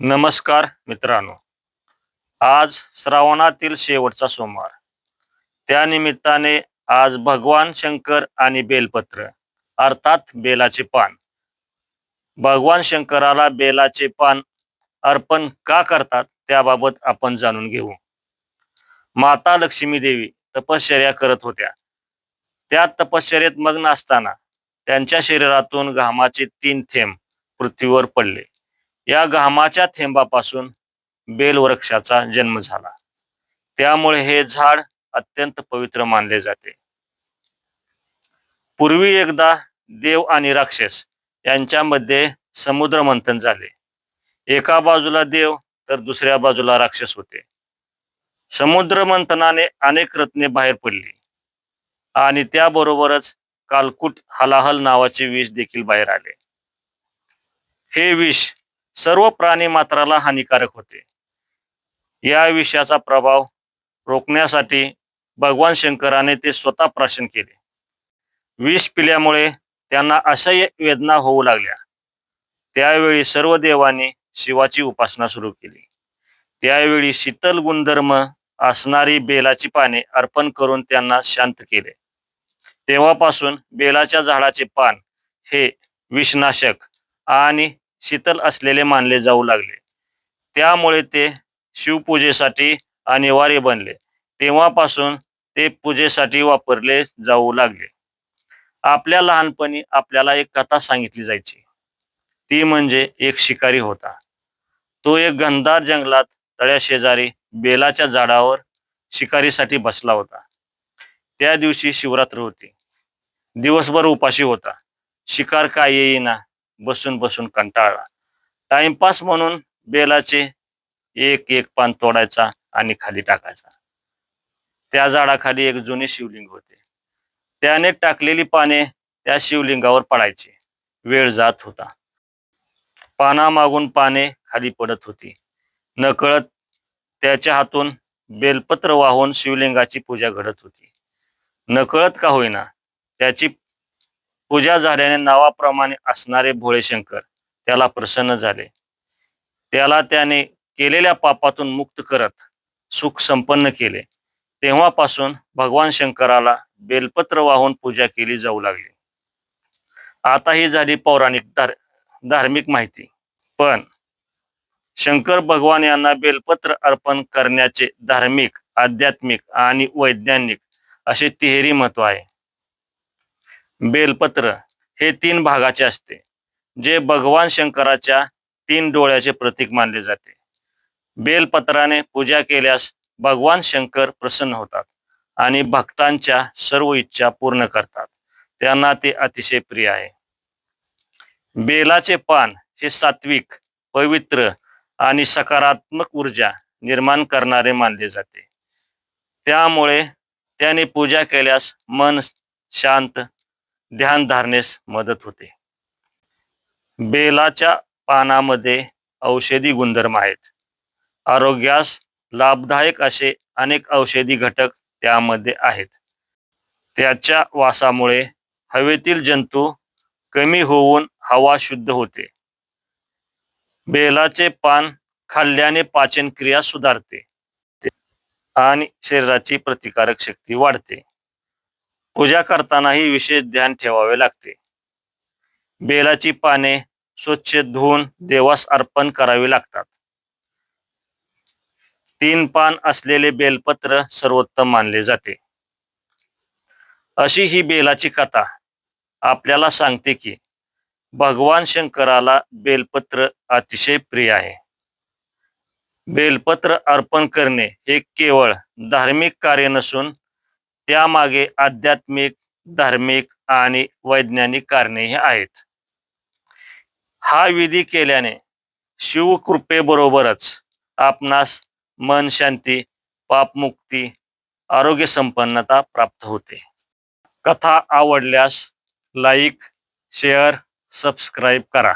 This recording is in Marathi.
नमस्कार मित्रांनो. आज श्रावणातील शेवटचा सोमवार. त्यानिमित्ताने आज भगवान शंकर आणि बेलपत्र अर्थात बेलाचे पान. भगवान शंकराला बेलाचे पान अर्पण का करतात त्याबाबत आपण जाणून घेऊ. माता लक्ष्मी देवी तपश्चर्या करत होत्या. त्या तपश्चर्येत मग्न असताना त्यांच्या शरीरातून घामाचे तीन थेंब पृथ्वीवर पडले. या घामाच्या थेंबापासून बेलवृक्षाचा जन्म झाला. त्यामुळे हे झाड अत्यंत पवित्र मानले जाते. पूर्वी एकदा देव आणि राक्षस यांच्यामध्ये समुद्र मंथन झाले. एका बाजूला देव तर दुसऱ्या बाजूला राक्षस होते. समुद्र मंथनाने अनेक रत्ने बाहेर पडली. आणि त्याबरोबरच कालकुट हलाहल नावाचे विष देखील बाहेर आले. हे विष सर्व प्राणी मात्राला हानिकारक होते. या विषयाचा प्रभाव रोखण्यासाठी भगवान शंकराने ते स्वतः प्राशन केले. विष पिल्यामुळे त्यांना असह्य वेदना होऊ लागल्या. त्यावेळी सर्व देवांनी शिवाची उपासना सुरू केली. त्यावेळी शीतल गुणधर्म असणारी बेलाची पाने अर्पण करून त्यांना शांत केले. तेव्हापासून बेलाच्या झाडाचे पान हे विषनाशक आणि शीतल असलेले मानले जाऊ लागले. त्यामुळे ते शिवपूजेसाठी अनिवार्य बनले. तेव्हापासून ते पूजेसाठी वापरले जाऊ लागले. आपल्या लहानपणी आपल्याला एक कथा सांगितली जायची. ती म्हणजे एक शिकारी होता. तो एक गंधार जंगलात तळ्या शेजारी बेलाच्या झाडावर शिकारीसाठी बसला होता. त्या दिवशी शिवरात्र होती. दिवसभर उपाशी होता. शिकार काय येईना बसून बसून कंटाळला टाइमपास म्हणून बेलाचे एक एक पान तोडायचा आणि खाली टाकायचा. त्या झाडाखाली एक जुने शिवलिंग होते. त्याने टाकलेली पाने त्या शिवलिंगावर पडायची. वेळ जात होता. पानामागून पाने खाली पडत होती. नकळत त्याच्या हातून बेलपत्र वाहून शिवलिंगाची पूजा घडत होती. नकळत का होईना त्याची पूजा झाल्याने नावाप्रमाणे असणारे भोळे शंकर त्याला प्रसन्न झाले. त्याला त्याने केलेल्या पापातून मुक्त करत सुख संपन्न केले. तेव्हापासून भगवान शंकराला बेलपत्र वाहून पूजा केली जाऊ लागली. आता ही झाली पौराणिक धार धार्मिक माहिती. पण शंकर भगवान यांना बेलपत्र अर्पण करण्याचे धार्मिक आध्यात्मिक आणि वैज्ञानिक असे तिहेरी महत्त्व आहे. बेलपत्र हे तीन भागाचे असते जे भगवान शंकराच्या तीन डोळ्याचे प्रतीक मानले जाते. बेलपत्राने पूजा केल्यास भगवान शंकर प्रसन्न होतात आणि भक्तांच्या सर्व इच्छा पूर्ण करतात. त्यांना ते अतिशय प्रिय आहे. बेलाचे पान हे सात्विक पवित्र आणि सकारात्मक ऊर्जा निर्माण करणारे मानले जाते. त्यामुळे त्याने पूजा केल्यास मन शांत ध्यान धारणेस मदत होते. बेलाच्या पानामध्ये औषधी गुणधर्म आहेत. आरोग्यास लाभदायक असे अनेक औषधी घटक त्यामध्ये आहेत. त्याच्या वासामुळे हवेतील जंतू कमी होऊन हवा शुद्ध होते. बेलाचे पान खाल्ल्याने पाचन क्रिया सुधारते. आणि शरीराची प्रतिकारक शक्ती वाढते. पूजा करतानाही विशेष ध्यान ठेवावे लागते. बेलाची पाने स्वच्छ धुवून देवास अर्पण करावे लागतात. तीन पान असलेले बेलपत्र सर्वोत्तम मानले जाते. अशी ही बेलाची कथा आपल्याला सांगते की भगवान शंकराला बेलपत्र अतिशय प्रिय आहे. बेलपत्र अर्पण करणे हे केवळ धार्मिक कार्य नसून त्यामागे आध्यात्मिक धार्मिक आणि वैज्ञानिक कारणेही आहेत. हा विधी केल्याने शिवकृपेबरोबरच आपणास मन शांती पापमुक्ती आरोग्य संपन्नता प्राप्त होते. कथा आवडल्यास लाईक शेअर सबस्क्राईब करा.